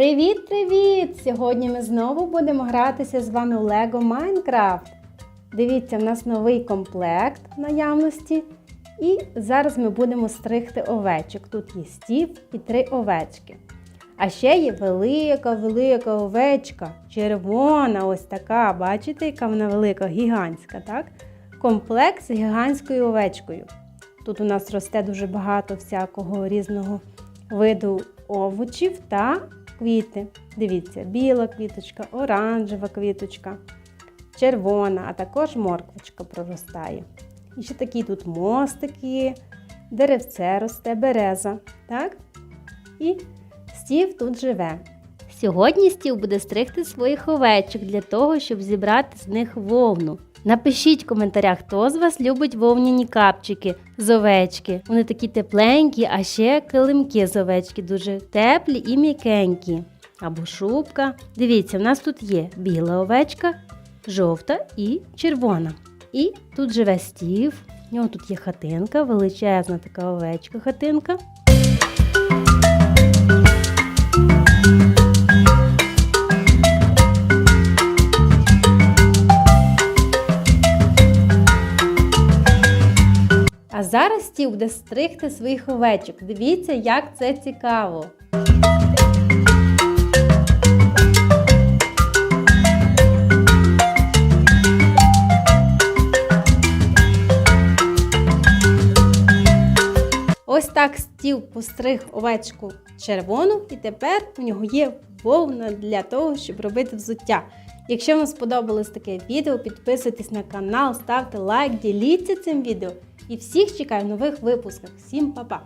Привіт-привіт! Сьогодні ми знову будемо гратися з вами в Lego Minecraft. Дивіться, в нас новий комплект в наявності. І зараз ми будемо стригти овечок. Тут є стів і три овечки. А ще є велика-велика овечка, червона, ось така. Бачите, яка вона велика, гігантська, так? Комплект з гігантською овечкою. Тут у нас росте дуже багато всякого різного виду овочів та квіти. Дивіться, біла квіточка, оранжева квіточка, червона, а також морквочка проростає. І ще такі тут мостики, деревце росте, береза. Так? І стів тут живе. Сьогодні стів буде стригти своїх овечок для того, щоб зібрати з них вовну. Напишіть в коментарях, хто з вас любить вовняні капчики з овечки. Вони такі тепленькі, а ще килимки з овечки дуже теплі і м'якенькі. Або шубка. Дивіться, в нас тут є біла овечка, жовта і червона. І тут живе стів. У нього тут є хатинка, величезна така овечка А зараз стів буде стригти своїх овечок. Дивіться, як це цікаво. Ось так стів постриг овечку червону, і тепер у нього є вовна для того, щоб робити взуття. Якщо вам сподобалось таке відео, підписуйтесь на канал, ставте лайк, діліться цим відео. І всіх чекаю нових випусках. Всім па-па!